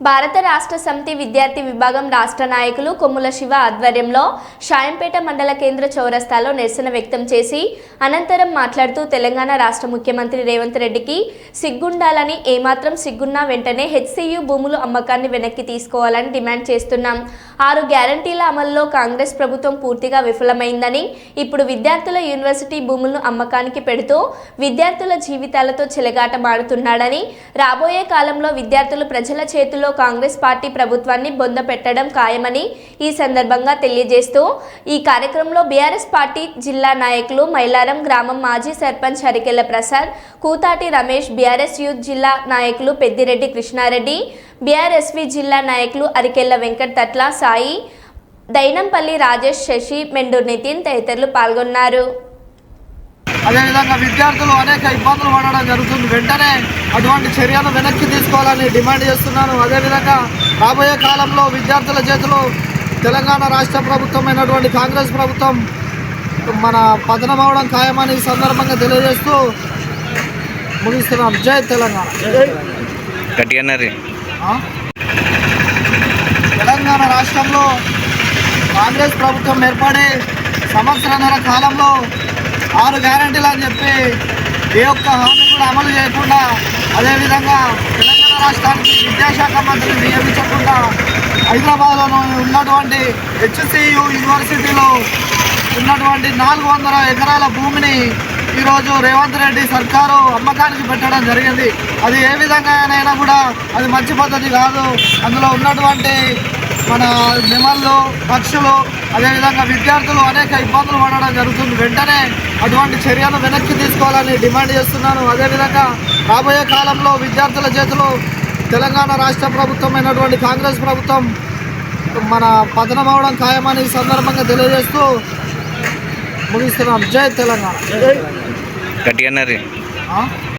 భారత రాష్ట్ర సమితి విద్యార్థి విభాగం రాష్ట్ర నాయకులు కొమ్ముల శివ ఆధ్వర్యంలో షాయంపేట మండల కేంద్ర చౌరస్తాలో నిరసన వ్యక్తం చేసి అనంతరం మాట్లాడుతూ తెలంగాణ రాష్ట్ర ముఖ్యమంత్రి రేవంత్ రెడ్డికి సిగ్గుండాలని ఏమాత్రం సిగ్గున్నా వెంటనే హెచ్సియు భూములు అమ్మకాన్ని వెనక్కి తీసుకోవాలని డిమాండ్ చేస్తున్నాం. ఆరు గ్యారంటీల అమల్లో కాంగ్రెస్ ప్రభుత్వం పూర్తిగా విఫలమైందని ఇప్పుడు విద్యార్థుల యూనివర్సిటీ భూములను అమ్మకానికి పెడుతూ విద్యార్థుల జీవితాలతో చెలగాటమాడుతున్నాడని రాబోయే కాలంలో విద్యార్థులు ప్రజల రాష్ట్రంలో కాంగ్రెస్ పార్టీ ప్రభుత్వాన్ని బొంద పెట్టడం ఖాయమని ఈ సందర్భంగా తెలియజేస్తూ ఈ కార్యక్రమంలో బీఆర్ఎస్ పార్టీ జిల్లా నాయకులు మైలారం గ్రామం మాజీ సర్పంచ్ హరికెల ప్రసాద్ కూతాటి రమేష్ బీఆర్ఎస్ యూత్ జిల్లా నాయకులు పెద్దిరెడ్డి కృష్ణారెడ్డి బీఆర్ఎస్వి జిల్లా నాయకులు అరికెళ్ళ వెంకట్ తట్ల సాయి దైనంపల్లి రాజేష్ శశి మెండూర్ నితిన్ తదితరులు పాల్గొన్నారు. అదేవిధంగా విద్యార్థులు అనేక ఇబ్బందులు పడడం జరుగుతుంది. వెంటనే అటువంటి చర్యను వెనక్కి తీసుకోవాలని డిమాండ్ చేస్తున్నాను. అదేవిధంగా రాబోయే కాలంలో విద్యార్థుల చేతిలో తెలంగాణ రాష్ట్ర ప్రభుత్వం అయినటువంటి కాంగ్రెస్ ప్రభుత్వం మన పతనం అవడం ఖాయమని ఈ సందర్భంగా తెలియజేస్తూ ముగిస్తున్నాం జై తెలంగాణ? తెలంగాణ రాష్ట్రంలో కాంగ్రెస్ ప్రభుత్వం ఏర్పడి సంవత్సరాల కాలంలో ఆరు గ్యారంటీలు అని చెప్పి ఏ ఒక్క హామీ కూడా అమలు చేయకుండా అదేవిధంగా తెలంగాణ రాష్ట్రానికి విద్యాశాఖ మంత్రిని నియమించకుండా హైదరాబాద్లో ఉన్నటువంటి హెచ్సియు యూనివర్సిటీలో ఉన్నటువంటి నాలుగు వందల ఎకరాల భూమిని ఈరోజు రేవంత్ రెడ్డి సర్కారు అమ్మకానికి పెట్టడం జరిగింది. అది ఏ విధంగానైనా కూడా అది మంచి పద్ధతి కాదు. అందులో ఉన్నటువంటి మన నెమళ్ళు పక్షులు అదేవిధంగా విద్యార్థులు అనేక ఇబ్బందులు పడడం జరుగుతుంది. వెంటనే అటువంటి చర్యను వెనక్కి తీసుకోవాలని డిమాండ్ చేస్తున్నాను. అదేవిధంగా రాబోయే కాలంలో విద్యార్థుల చేతిలో తెలంగాణ రాష్ట్ర ప్రభుత్వం అయినటువంటి కాంగ్రెస్ ప్రభుత్వం మన పతనం అవడం ఖాయమని ఈ సందర్భంగా తెలియజేస్తూ ముగిస్తున్నాం. జై తెలంగాణ. గట్టిగా?